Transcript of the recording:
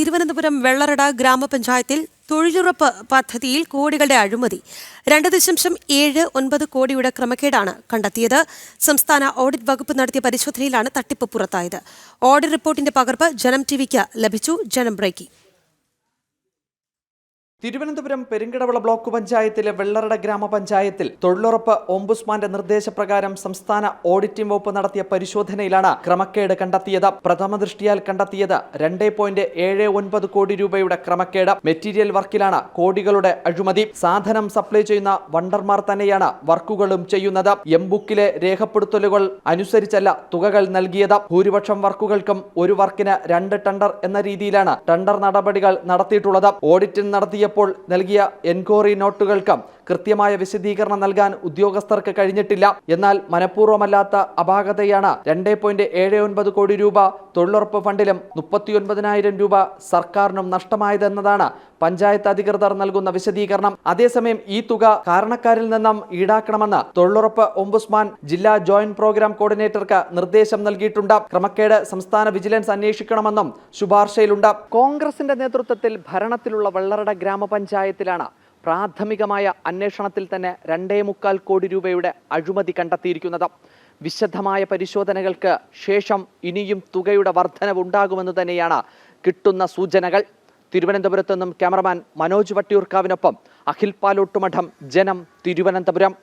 തിരുവനന്തപുരം വെള്ളറട ഗ്രാമപഞ്ചായത്തിൽ തൊഴിലുറപ്പ് പദ്ധതിയിൽ കോടികളുടെ അഴിമതി. രണ്ട് ദശാംശം ഏഴ് ഒൻപത് കോടിയുടെ ക്രമക്കേടാണ് കണ്ടെത്തിയത്. സംസ്ഥാന ഓഡിറ്റ് വകുപ്പ് നടത്തിയ പരിശോധനയിലാണ് തട്ടിപ്പ് പുറത്തായത്. ഓഡിറ്റ് റിപ്പോർട്ടിന്റെ പകർപ്പ് ജനം ടിവിക്ക് ലഭിച്ചു. ജനം ബ്രേക്കിംഗ്. തിരുവനന്തപുരം പെരുങ്കടവിള ബ്ലോക്ക് പഞ്ചായത്തിലെ വെള്ളറട ഗ്രാമപഞ്ചായത്തിൽ തൊഴിലുറപ്പ് ഓംബുസ്മാന്റെ നിർദ്ദേശപ്രകാരം സംസ്ഥാന ഓഡിറ്റിംഗ് വകുപ്പ് നടത്തിയ പരിശോധനയിലാണ് ക്രമക്കേട് കണ്ടെത്തിയത്. പ്രഥമ ദൃഷ്ടിയാൽ കണ്ടെത്തിയത് രണ്ടേ പോയിന്റ് ഏഴ് ഒൻപത് കോടി രൂപയുടെ ക്രമക്കേട്. മെറ്റീരിയൽ വർക്കിലാണ് കോടികളുടെ അഴിമതി. സാധനം സപ്ലൈ ചെയ്യുന്ന വണ്ടർമാർ തന്നെയാണ് വർക്കുകളും ചെയ്യുന്നത്. എം ബുക്കിലെ രേഖപ്പെടുത്തലുകൾ അനുസരിച്ചല്ല തുകകൾ നൽകിയത്. ഭൂരിപക്ഷം വർക്കുകൾക്കും ഒരു വർക്കിന് രണ്ട് ടെണ്ടർ എന്ന രീതിയിലാണ് ടെണ്ടർ നടപടികൾ നടത്തിയിട്ടുള്ളത്. ഓഡിറ്റ് നടത്തിയപ്പോൾ നൽകിയ എൻക്വയറി നോട്ടുകൾക്കും കൃത്യമായ വിശദീകരണം നൽകാൻ ഉദ്യോഗസ്ഥർക്ക് കഴിഞ്ഞിട്ടില്ല. എന്നാൽ മനഃപൂർവമല്ലാത്ത അപാകതയാണ് രണ്ടേ പോയിന്റ് ഏഴ് ഒൻപത് കോടി രൂപ തൊഴിലുറപ്പ് ഫണ്ടിലും മുപ്പത്തിയൊൻപതിനായിരം രൂപ സർക്കാരിനും നഷ്ടമായതെന്നതാണ് പഞ്ചായത്ത് അധികൃതർ നൽകുന്ന വിശദീകരണം. അതേസമയം ഈ തുക കാരണക്കാരിൽ നിന്നും ഈടാക്കണമെന്ന് തൊഴിലുറപ്പ് ഓംബുസ്മാൻ ജില്ലാ ജോയിന്റ് പ്രോഗ്രാം കോർഡിനേറ്റർക്ക് നിർദ്ദേശം നൽകിയിട്ടുണ്ട്. ക്രമക്കേട് സംസ്ഥാന വിജിലൻസ് അന്വേഷിക്കണമെന്നും ശുപാർശയിലുണ്ട്. കോൺഗ്രസിന്റെ നേതൃത്വത്തിൽ ഭരണത്തിലുള്ള വെള്ളറട ഗ്രാമപഞ്ചായത്തിലാണ് പ്രാഥമികമായ അന്വേഷണത്തിൽ തന്നെ രണ്ടേ മുക്കാൽ കോടി രൂപയുടെ അഴിമതി കണ്ടെത്തിയിരിക്കുന്നത്. വിശദമായ പരിശോധനകൾക്ക് ശേഷം ഇനിയും തുകയുടെ വർധനവുണ്ടാകുമെന്ന് തന്നെയാണ് കിട്ടുന്ന സൂചനകൾ. തിരുവനന്തപുരത്ത് നിന്നും ക്യാമറമാൻ മനോജ് വട്ടിയൂർക്കാവിനൊപ്പം അഖിൽ പാലോട്ടുമഠം ജനം തിരുവനന്തപുരം.